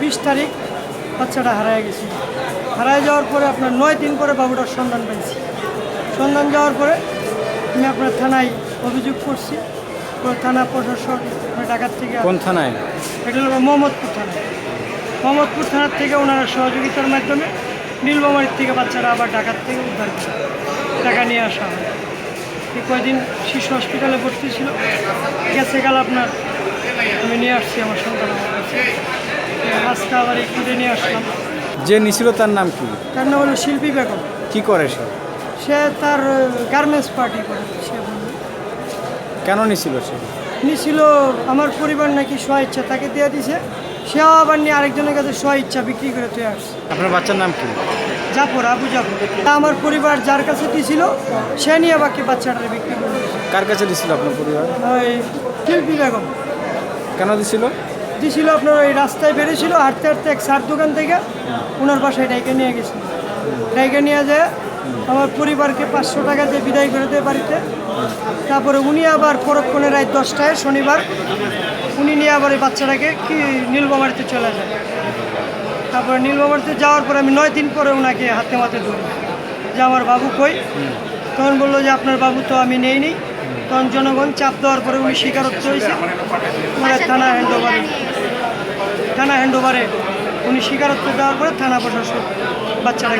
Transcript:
বিশ তারিখ বাচ্চাটা হারায় গেছে। হারায় যাওয়ার পরে আপনার নয় দিন পরে বাবুটার সন্ধান পেয়েছি। সন্ধান যাওয়ার পরে আমি আপনার থানায় অভিযোগ করছি। থানা প্রশাসন ঢাকার থেকে কোন থানায়? এটা হলো মোহাম্মদপুর থানা। মোহাম্মদপুর থানার থেকে ওনারা সহযোগিতার মাধ্যমে নীলবামারির থেকে বাচ্চারা আবার ঢাকার থেকে উদ্ধার করে টাকা নিয়ে আসা হয়। এই কয়দিন শিশু হসপিটালে ভর্তি ছিল। গেছে গেল আপনার আমি নিয়ে আসছি আমার সন্তান আমার কাছে। আজকে আবার নিয়ে আসলাম। যে নিছিল তার নাম কি? তার নাম হলো শিল্পী বেগম। কি করে সে? সে তার গার্মেন্টস পার্টি করে সে কেন নিছিল সে? নিছিল আমার পরিবার নাকি স্ব ইচ্ছা তাকে দিয়ে দিছে। সেও আবার নিয়ে আরেকজনের কাছে স্ব ইচ্ছা বিক্রি করে তুই আসছে আপনার বাচ্চার নাম কি? জাফর আবু জাফর। আমার পরিবার যার কাছে দিছিল সে নিয়ে বাকি বাচ্চাটা বিক্রি করে। কার কাছে দিছিল আপনার পরিবার? ওই শিল্পী বেগম। কেন দিছিল? দিছিল আপনার ওই রাস্তায় বেরিয়েছিল, হাঁটতে হাঁটতে এক সার দোকান থেকে ওনার বাসায় ডাইকে নিয়ে গেছিল ডাইকে নিয়ে যায় আমার পরিবারকে পাঁচশো টাকা দিয়ে বিদায় করে দেয় বাড়িতে। তারপরে উনি আবার পরক্ষণে রায় দশটায়, শনিবার, উনি নিয়ে আবার এই বাচ্চাটাকে কি নীলবামারিতে চলে যায়। তারপরে নীলবামারিতে যাওয়ার পরে আমি নয় দিন পরে ওনাকে হাতে মাতে ধরি যে আমার বাবু কই? তখন বলল যে আপনার বাবু তো আমি নেই নি তখন জনগণ চাপ দেওয়ার পরে উনি স্বীকারোক্ত হয়েছে। ওনার থানা হ্যান্ড হ্যান্ডওভারে থানা হ্যান্ড ওভারে উনি স্বীকারোক্ত দেওয়ার পরে থানা প্রশাসক বাচ্চারা।